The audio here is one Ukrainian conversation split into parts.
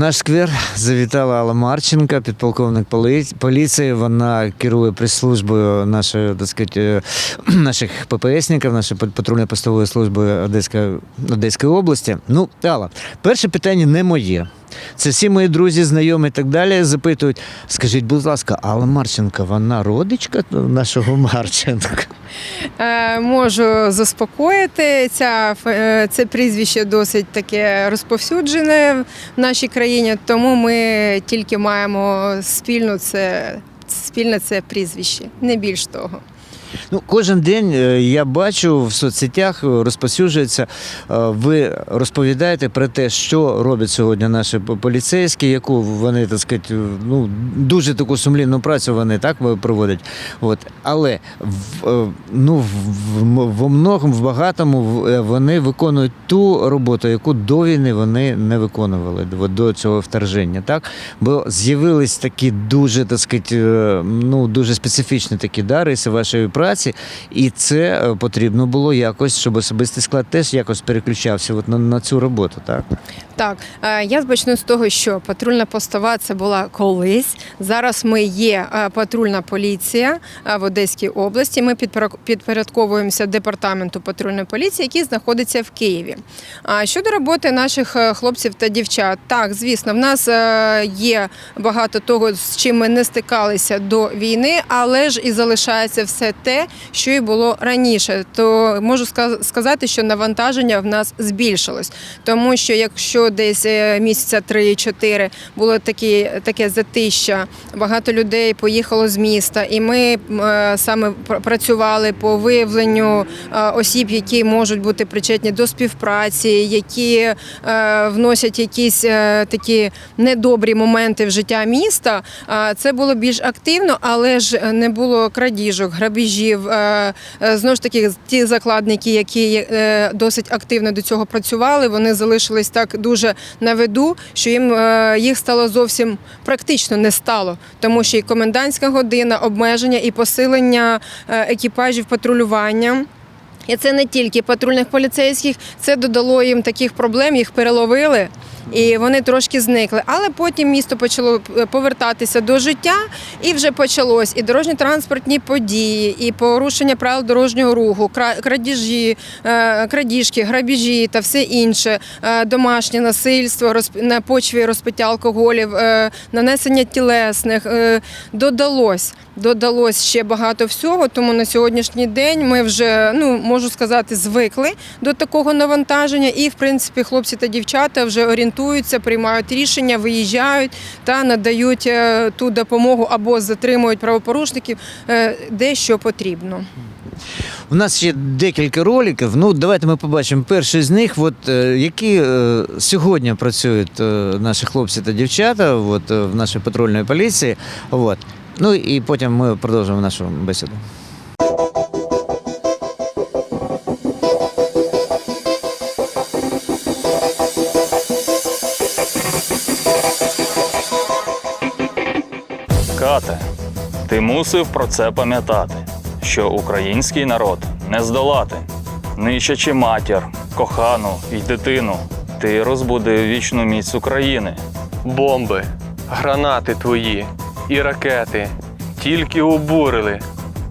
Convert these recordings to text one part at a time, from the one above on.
наш сквер завітала Алла Марченка, підполковник поліції. Вона керує прес-службою нашої, так сказати, е, наших ППСників, нашої пат- патрульно-постової служби Одеської, Одеської області. Ну, Алла, перше питання не моє. Це всі мої друзі, знайомі і так далі запитують. Скажіть, будь ласка, Алла Марченка, вона родичка нашого Марченка? Е, Можу заспокоїти. Ця, е, це прізвище досить таке розповсюджене в нашій країні, тому ми тільки маємо спільну це, спільне це прізвище, не більш того. Ну, кожен день е, я бачу в соцсетях е, розповсюджується. е, Ви розповідаєте про те, що роблять сьогодні наші поліцейські, яку вони так сказати, ну дуже таку сумлінну працю вони так проводять. От але ну в, в, в многому, в багатому вони виконують ту роботу, яку до війни вони не виконували до, цього вторження. Так бо з'явились такі дуже так сказати, ну дуже специфічні такі да, риси вашої і це е, потрібно було якось, щоб особистий склад теж якось переключався от на, на цю роботу. Так Так, е, я почну з того, що патрульна постова це була колись. Зараз ми є е, патрульна поліція в Одеській області. Ми підпорядковуємося департаменту патрульної поліції, який знаходиться в Києві. А щодо роботи наших хлопців та дівчат, так звісно, в нас є багато того, з чим ми не стикалися до війни, але ж і залишається все те, що і було раніше. То можу сказати, що навантаження в нас збільшилось, тому що якщо десь е, місяця 3-4 було такі, таке затища, багато людей поїхало з міста, і ми е, саме працювали по виявленню е, осіб, які можуть бути причетні до співпраці, які вносять якісь такі недобрі моменти в життя міста. Це було більш активно, але ж не було крадіжок, грабіжів. Е, е, Знову ж таки, ті закладники, які е, досить активно до цього працювали, вони залишились так дуже на виду, що їм їх стало зовсім практично не стало, тому що і комендантська година, обмеження і посилення екіпажів патрулювання. І це не тільки патрульних поліцейських, це додало їм таких проблем, їх переловили. І вони трошки зникли. Але потім місто почало е, повертатися до життя, і вже почалось і дорожньо-транспортні події, і порушення правил дорожнього руху, кра- крадіжі, е, крадіжки, грабіжі та все інше, е, домашнє насильство на почві розпиття алкоголів, нанесення тілесних. Додалось, додалось ще багато всього. Тому на сьогоднішній день ми вже ну можу сказати, звикли до такого навантаження, і в принципі хлопці та дівчата вже орієнтуються, приймають рішення, виїжджають та надають е, ту допомогу або затримують правопорушників, е, де що потрібно. У нас є декілька роликів. Ну, давайте ми побачимо перший з них. От, е, які е, сьогодні працюють е, наші хлопці та дівчата от, в нашій патрульній поліції. От. Ну і потім ми продовжимо нашу бесіду. Кате, ти мусив про це пам'ятати, що український народ не здолати. Нищачи матір, кохану і дитину, ти розбудив вічну міць України. Бомби, гранати твої і ракети тільки обурили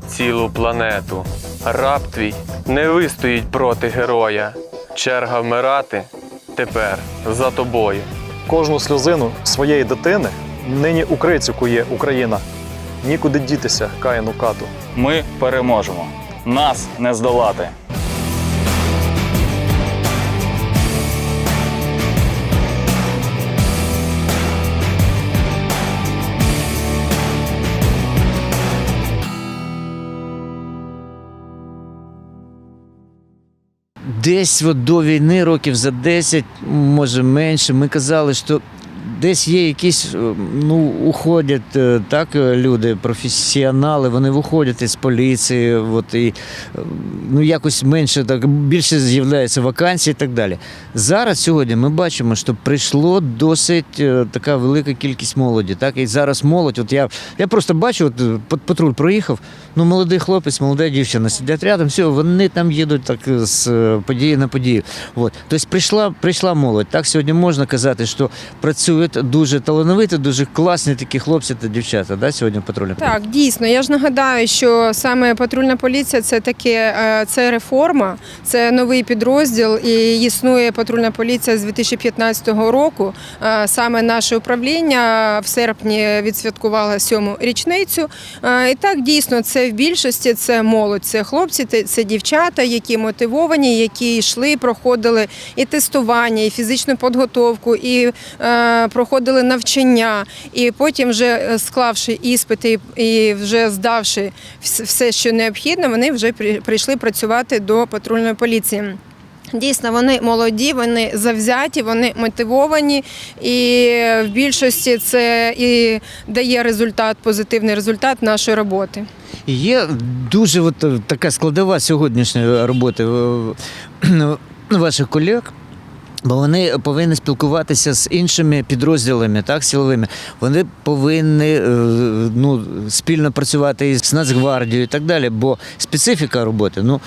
цілу планету. Раб твій не вистоїть проти героя. Черга вмирати тепер за тобою. Кожну сльозину своєї дитини нині укрицю кує Україна. Нікуди дітися, каїну кату. Ми переможемо. Нас не здолати. Десь от до війни, років за 10, може менше, ми казали, що десь є якісь, е, ну, уходять е, так е, люди, професіонали, вони виходять із поліції, от, і ну, якось менше, так, більше з'являється вакансій і так далі. Зараз сьогодні ми бачимо, що прийшло досить така велика кількість молоді. Так? І зараз молодь, от я, я просто бачу, от, патруль проїхав, ну, молодий хлопець, молода дівчина сидять рядом, все, вони там їдуть так е, з е, події на подію. От. Тобто прийшла, прийшла молодь. Так сьогодні можна казати, що працюють дуже талановиті, дуже класні такі хлопці та дівчата, да, сьогодні в патрульній Так, дійсно. Я ж нагадаю, що саме патрульна поліція це таке, е, це реформа, це новий підрозділ, і існує патрульна поліція з 2015 року. Саме наше управління в серпні відсвяткувало сьому річницю. І так дійсно це в більшості це молодь, це хлопці, це- дівчата, які мотивовані, які йшли, проходили і тестування, і фізичну підготовку, і е, проходили навчання, і потім, вже е, склавши іспити і вже здавши все, що необхідно, вони вже при- прийшли працювати до патрульної поліції. Дійсно, вони молоді, вони завзяті, вони мотивовані, і в більшості це і дає результат, позитивний результат нашої роботи. Є дуже от, е, така складова сьогоднішньої роботи е, ваших колег. Бо вони повинні спілкуватися з іншими підрозділами, так, силовими. Вони повинні е, ну, спільно працювати із Нацгвардією і так далі. Бо специфіка роботи, ну,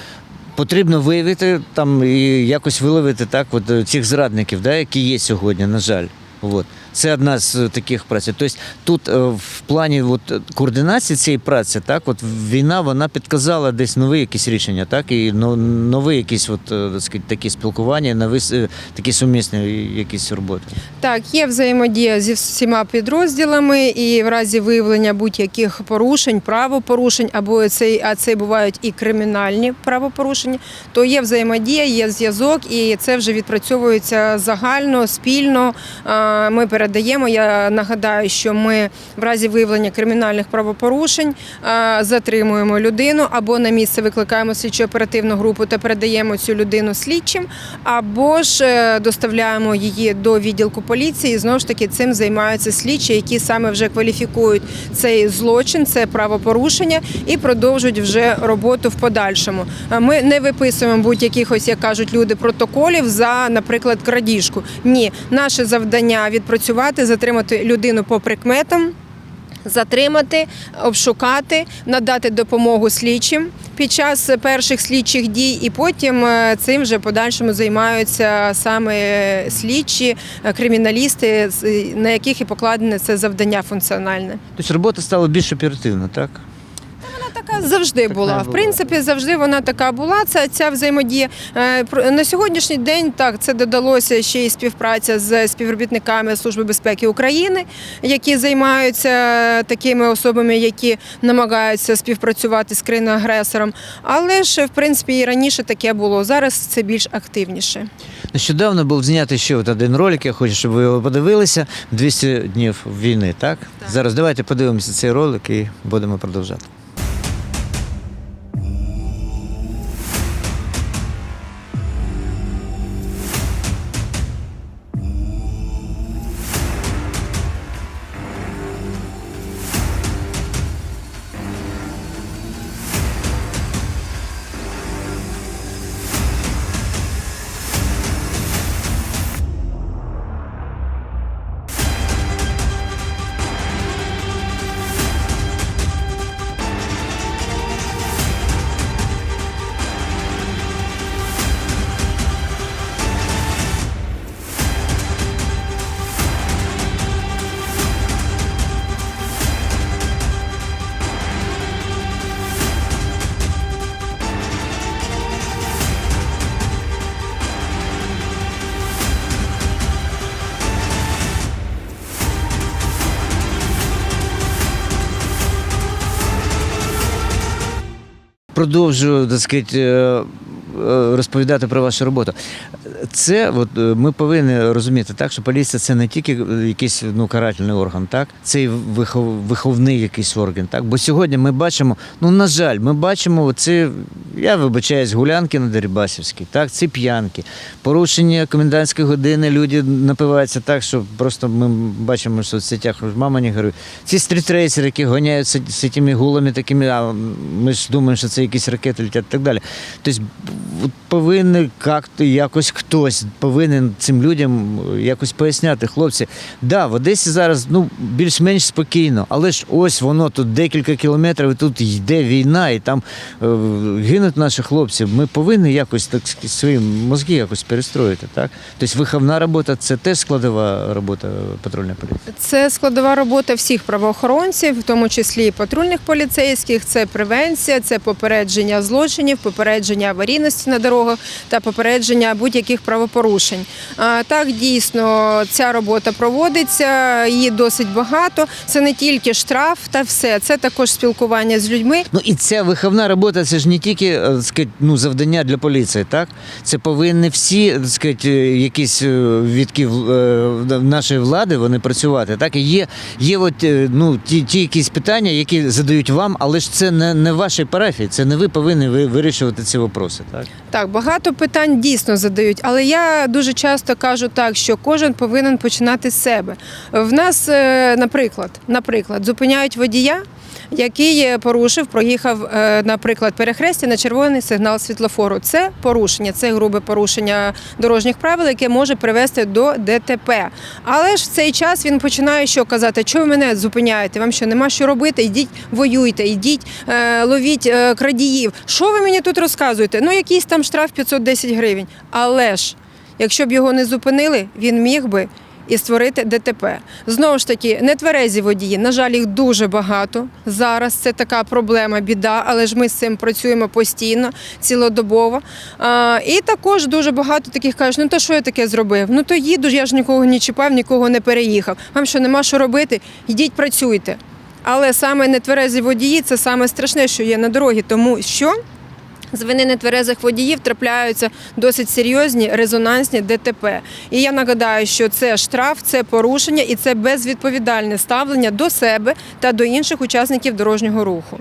потрібно виявити там і якось виловити так, от, е, цих зрадників, да, які є сьогодні, на жаль. От. Це одна з е, таких праць. Тобто тут е, в плані от, е, координації цієї праці, так, от війна вона підказала десь нові якісь рішення, так, і но- нові якісь от, так сказати, такі спілкування, нові такі сумісні якісь роботи. Так, є взаємодія зі всіма підрозділами, і в разі виявлення будь-яких порушень, правопорушень, або це, а це бувають і кримінальні правопорушення, то є взаємодія, є зв'язок, і це вже відпрацьовується загально, спільно. Ми передаємо. Я нагадаю, що ми в разі виявлення кримінальних правопорушень затримуємо людину або на місце викликаємо слідчо оперативну групу та передаємо цю людину слідчим, або ж е, доставляємо її до відділку поліції. І знову ж таки цим займаються слідчі, які саме вже кваліфікують цей злочин, це правопорушення і продовжують вже роботу в подальшому. Ми не виписуємо будь-яких, ось як кажуть люди, протоколів за, наприклад, крадіжку. Ні, наше завдання відпрацювати, затримати людину по прикметам. Затримати, обшукати, надати допомогу слідчим під час перших слідчих дій, і потім е, цим вже подальшому займаються саме слідчі, е, криміналісти, на яких і покладене це завдання функціональне. Тобто робота стала більш оперативна, так? Така завжди була. В принципі, завжди вона така була. Ця, ця взаємодія. Е, про- На сьогоднішній день так це додалося ще й співпраця з співробітниками Служби безпеки України, які займаються такими особами, які намагаються співпрацювати з країною-агресором. Але ж в принципі і раніше таке було. Зараз це більш активніше. Нещодавно був знятий ще от один ролик, я хочу, щоб ви його подивилися. 200 днів війни, так? Зараз давайте подивимося цей ролик і будемо продовжати. Продовжую так сказати, е, е, розповідати про вашу роботу. Це от, е, ми повинні розуміти так, що поліція це не тільки якийсь ну, карательний орган, так? це і вихов, виховний якийсь орган. Так? Бо сьогодні ми бачимо, ну на жаль, ми бачимо ці, я вибачаюсь, гулянки на Дерибасівській, так? ці п'янки, порушення комендантської години, люди напиваються так, що просто ми бачимо що в соцсетях, мама не говорю. Ці стрітрейсери, які гоняються з цими гулами такими, а ми ж думаємо, що це якісь ракети летять і так далі. Тобто повинні як-то якось хтось хтось повинен цим людям якось поясняти. Хлопці, да, в Одесі зараз ну більш-менш спокійно, але ж ось воно тут декілька кілометрів, і тут йде війна, і там е, гинуть наші хлопці. Ми повинні якось так свої мозги якось перестроїти. Так, тобто виховна робота це теж складова робота патрульної поліції. Це складова робота всіх правоохоронців, в тому числі і патрульних поліцейських. Це превенція, це попередження злочинів, попередження аварійності на дорогах та попередження будь-яких правопорушень. Так, дійсно, ця робота проводиться, її досить багато. Це не тільки штраф та все, це також спілкування з людьми. Ну і ця виховна робота це ж не тільки е, так сказати, ну, завдання для поліції, так? Це повинні всі так сказати, е, якісь е, відки нашої влади вони працювати. Так? І є, є от, ну, ті, ті якісь питання, які задають вам, але ж це не, не вашій парафії, це не ви повинні ви- вирішувати ці вопроси. Так? Так, багато питань дійсно задають, але я дуже часто кажу так, що кожен повинен починати з себе. В нас, е, наприклад, наприклад, зупиняють водія. Який е, порушив, проїхав, е, наприклад, перехрестя на червоний сигнал світлофору. Це порушення, це грубе порушення дорожніх правил, яке може привести до ДТП. Але ж в цей час він починає що казати, що ви мене зупиняєте? Вам що нема що робити? Йдіть, воюйте, йдіть, е, ловіть крадіїв. Що ви мені тут розказуєте? Ну, якийсь там штраф 510 гривень. Але ж, якщо б його не зупинили, він міг би. І створити ДТП. Знову ж таки, нетверезі водії. На жаль, їх дуже багато. Зараз це така проблема, біда, але ж ми з цим працюємо постійно, цілодобово. А, і також дуже багато таких кажуть, ну то що я таке зробив? Ну то їду я ж нікого не чіпав, нікого не переїхав. Вам що нема що робити? Йдіть, працюйте. Але саме нетверезі водії це саме страшне, що є на дорогі, тому що з вини нетверезих водіїв трапляються досить серйозні резонансні ДТП. І я нагадаю, що це штраф, це порушення і це безвідповідальне ставлення до себе та до інших учасників дорожнього руху.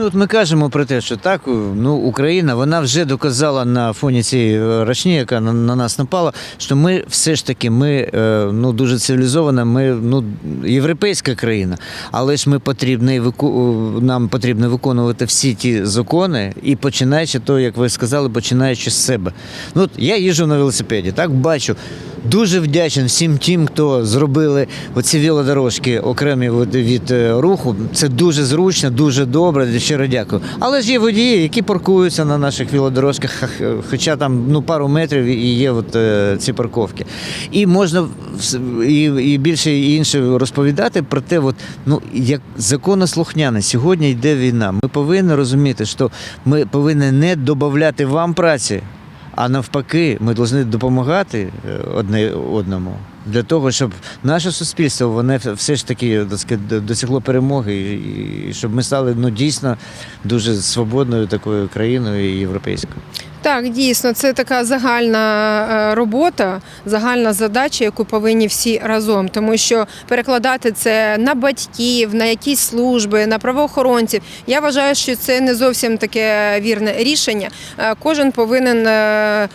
Ну, от ми кажемо про те, що так, ну, Україна вона вже доказала на фоні цієї е, рачні, яка на, на нас напала, що ми все ж таки ми е, ну, дуже цивілізована, ми ну, європейська країна. Але ж ми потрібні, вику- нам потрібно виконувати всі ті закони і починаючи то, як ви сказали, починаючи з себе. Ну, от я їжджу на велосипеді, так бачу. Дуже вдячен всім тим, хто зробили оці велодорожки окремі від, від е, руху. Це дуже зручно, дуже добре. Щиро дякую. Але ж є водії, які паркуються на наших велодорожках, хоча там ну пару метрів і є от, е, ці парковки. І можна і, і більше і інше розповідати про те, от, ну як законослухняне, сьогодні йде війна. Ми повинні розуміти, що ми повинні не додати вам праці. А навпаки, ми повинні допомагати е, одне одному для того, щоб наше суспільство воно все ж таки досягло перемоги, і- щоб ми стали ну дійсно дуже свободною такою країною європейською. Так, дійсно, це така загальна е, робота, загальна задача, яку повинні всі разом, тому що перекладати це на батьків, на якісь служби, на правоохоронців. Я вважаю, що це не зовсім таке вірне рішення. Е, Кожен повинен е,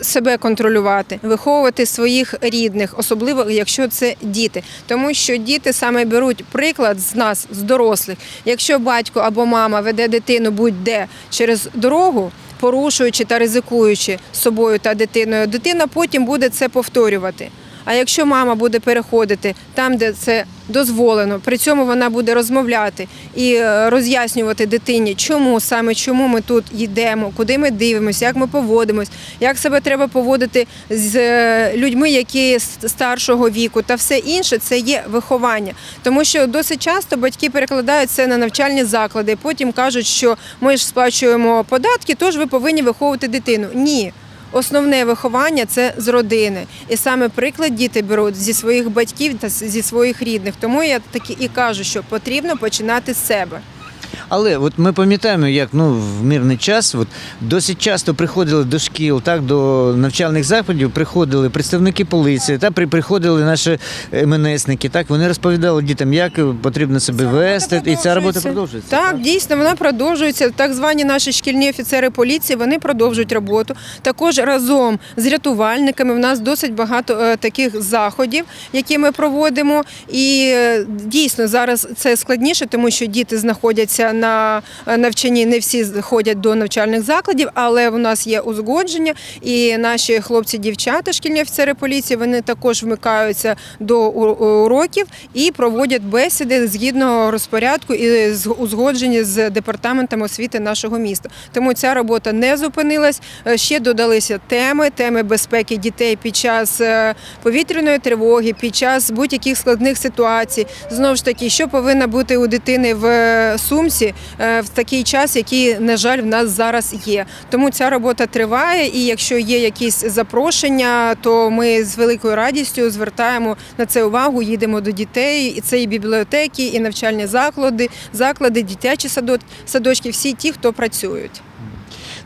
себе контролювати, виховувати своїх рідних, особливо якщо це діти, тому що діти саме беруть приклад з нас, з дорослих. Якщо батько або мама веде дитину будь-де через дорогу порушуючи та ризикуючи собою та дитиною, дитина потім буде це повторювати. А якщо мама буде переходити там, де це дозволено, при цьому вона буде розмовляти і е, роз'яснювати дитині, чому саме чому ми тут йдемо, куди ми дивимося, як ми поводимось, як себе треба поводити з е, людьми, які старшого віку, та все інше це є виховання. Тому що досить часто батьки перекладають це на навчальні заклади, потім кажуть, що ми ж сплачуємо податки, тож ви повинні виховувати дитину. Ні. Основне виховання це з родини, і саме приклад діти беруть зі своїх батьків та зі своїх рідних. Тому я таки і кажу, що потрібно починати з себе. Але от ми пам'ятаємо, як ну в мирний час от, досить часто приходили до шкіл, так до навчальних закладів, приходили представники поліції, та при приходили наші МНСники. Так вони розповідали дітям, як потрібно себе вести, і ця робота продовжується. Так, дійсно, вона продовжується. Так звані наші шкільні офіцери поліції вони продовжують роботу. Також разом з рятувальниками в нас досить багато е, таких заходів, які ми проводимо. І е, дійсно зараз це складніше, тому що діти знаходяться на е, навчанні не всі ходять до навчальних закладів, але у нас є узгодження, і наші хлопці-дівчата, шкільні офіцери поліції, вони також вмикаються до уроків і проводять бесіди згідно розпорядку і з- узгоджені з департаментом освіти нашого міста. Тому ця робота не зупинилась. Е, Ще додалися теми, теми безпеки дітей під час е, повітряної тривоги, під час будь-яких складних ситуацій. Знову ж таки, що повинна бути у дитини в сумці е, в такий час, який, на жаль, в нас зараз є. Тому ця робота триває, і якщо є якісь запрошення, то ми з великою радістю звертаємо на це увагу, їдемо до дітей. І це і бібліотеки, і навчальні заклади, заклади, дитячі садочки, всі ті, хто працюють.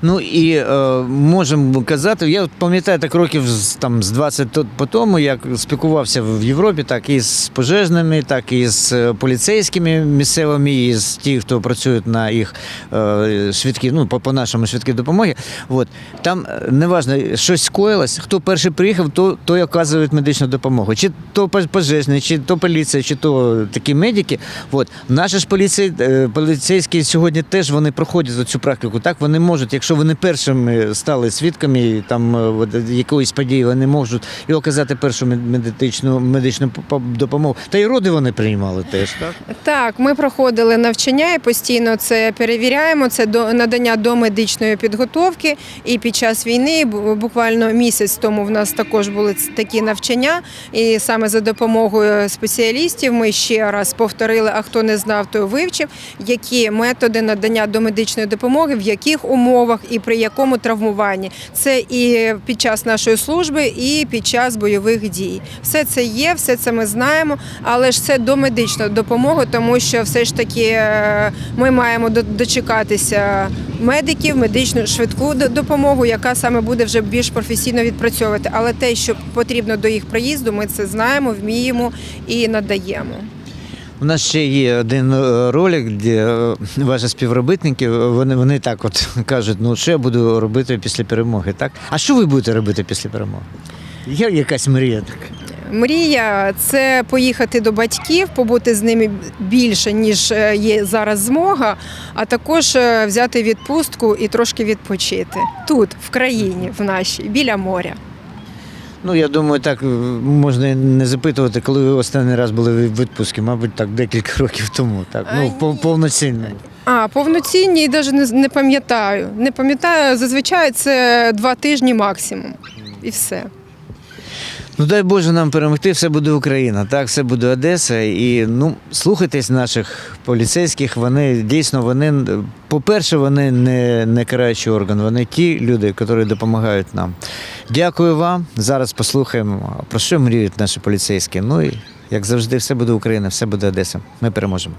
Ну і е, можемо казати, я пам'ятаю так років там, з 20 по тому, як спілкувався в Європі, так і з пожежними, так і з е, поліцейськими місцевими, і з ті, хто працюють на їх е, швидкі, ну, по, по нашому швидкій допомогі. От. Там е, неважно, щось скоїлось, хто перший приїхав, то, той оказує медичну допомогу. Чи то пож- пожежний, чи то поліція, чи то такі медики. От. Наші ж поліцей, е, поліцейські сьогодні теж вони проходять цю практику. Так вони можуть, якщо вони першими стали свідками там е, якоїсь події, вони можуть і оказати першу медичну медичну допомогу. Та й роди вони приймали теж. Так Так, ми проходили навчання і постійно це перевіряємо. Це до надання домедичної підготовки. І під час війни, буквально місяць тому, в нас також були такі навчання. І саме за допомогою спеціалістів ми ще раз повторили, а хто не знав, той вивчив, які методи надання домедичної допомоги, в яких умовах і при якому травмуванні. Це і під час нашої служби, і під час бойових дій. Все це є, все це ми знаємо, але ж це домедична допомога, тому що все ж таки е, ми маємо дочекатися медиків, медичну швидку допомогу, яка саме буде вже більш професійно відпрацьовувати. Але те, що потрібно до їх приїзду, ми це знаємо, вміємо і надаємо. У нас ще є один е, ролик, де е, ваші співробітники вони, вони так от кажуть: ну що я буду робити після перемоги, так? А що ви будете робити після перемоги? Є якась мрія така? Мрія це поїхати до батьків, побути з ними більше, ніж е, є зараз змога, а також взяти відпустку і трошки відпочити тут, в країні, в нашій, біля моря. Ну, я думаю, так е, можна не запитувати, коли ви останній раз були в відпустці, мабуть, так декілька років тому. Так, ну, ні. пов- повноцінно. А повноцінні навіть не, не пам'ятаю. Не пам'ятаю, зазвичай це два тижні максимум. І все. Ну дай Боже нам перемогти, все буде Україна, так, все буде Одеса. І ну слухайтесь наших поліцейських. Вони дійсно вони, по-перше, вони не, не караючий орган, вони ті люди, які допомагають нам. Дякую вам. Зараз послухаємо, про що мріють наші поліцейські. Ну і як завжди, все буде Україна, все буде Одеса. Ми переможемо.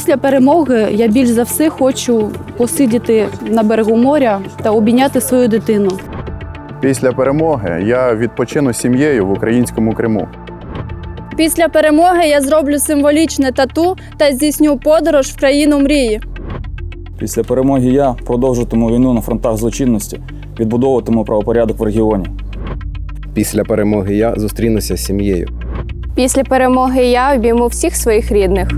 Після перемоги я більш за все хочу посидіти на берегу моря та обійняти свою дитину. Після перемоги я відпочину сім'єю в українському Криму. Після перемоги я зроблю символічне тату та здійсню подорож в країну мрії. Після перемоги я продовжуватиму війну на фронтах злочинності, відбудовуватиму правопорядок в регіоні. Після перемоги я зустрінуся з сім'єю. Після перемоги я обійму всіх своїх рідних.